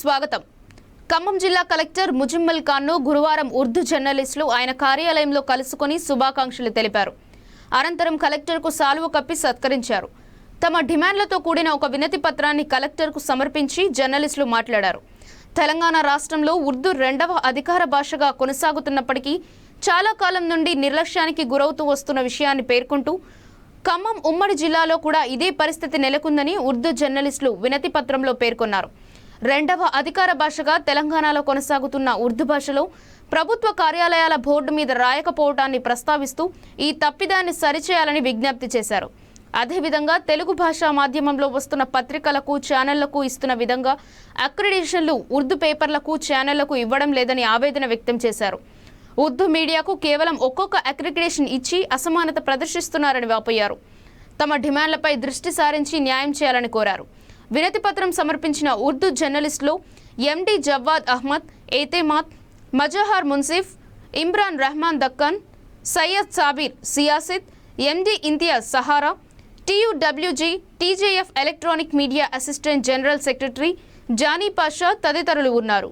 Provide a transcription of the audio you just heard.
స్వాగతం. ఖమ్మం జిల్లా కలెక్టర్ ముజిమ్మల్ ఖాన్ను గురువారం ఉర్దూ జర్నలిస్టులు ఆయన కార్యాలయంలో కలుసుకొని శుభాకాంక్షలు తెలిపారు. అనంతరం కలెక్టర్కు సాలువ కప్పి సత్కరించారు. తమ డిమాండ్లతో కూడిన ఒక వినతి పత్రాన్ని కలెక్టర్కు సమర్పించి జర్నలిస్టులు మాట్లాడారు. తెలంగాణ రాష్ట్రంలో ఉర్దూ రెండవ అధికార భాషగా కొనసాగుతున్నప్పటికీ చాలా కాలం నుండి నిర్లక్ష్యానికి గురవుతూ వస్తున్న విషయాన్ని పేర్కొంటూ ఖమ్మం ఉమ్మడి జిల్లాలో కూడా ఇదే పరిస్థితి నెలకొందని ఉర్దూ జర్నలిస్టులు వినతి పత్రంలో పేర్కొన్నారు. రెండవ అధికార భాషగా తెలంగాణలో కొనసాగుతున్న ఉర్దూ భాషలో ప్రభుత్వ కార్యాలయాల బోర్డు మీద రాయకపోవటాన్ని ప్రస్తావిస్తూ ఈ తప్పిదాన్ని సరిచేయాలని విజ్ఞప్తి చేశారు. అదేవిధంగా తెలుగు భాషా మాధ్యమంలో వస్తున్న పత్రికలకు ఛానళ్ళకు ఇస్తున్న విధంగా అక్రిడేషన్లు ఉర్దూ పేపర్లకు ఛానళ్ళకు ఇవ్వడం లేదని ఆవేదన వ్యక్తం చేశారు. ఉర్దూ మీడియాకు కేవలం ఒక్కొక్క అక్రిడిటేషన్ ఇచ్చి అసమానత ప్రదర్శిస్తున్నారని వాపోయారు. తమ డిమాండ్లపై దృష్టి సారించి న్యాయం చేయాలని కోరారు. వినతి పత్రం సమర్పించిన ఉర్దూ జర్నలిస్టులు MD Jawwad Ahmed Etemaad Mazhar Munsif Imran Rahman Deccan Syed Sabir Siasat MD Imtiyaz Sahara TUWJ TJF electronic media assistant general secretary Jani Pasha తదితరులు ఉన్నారు.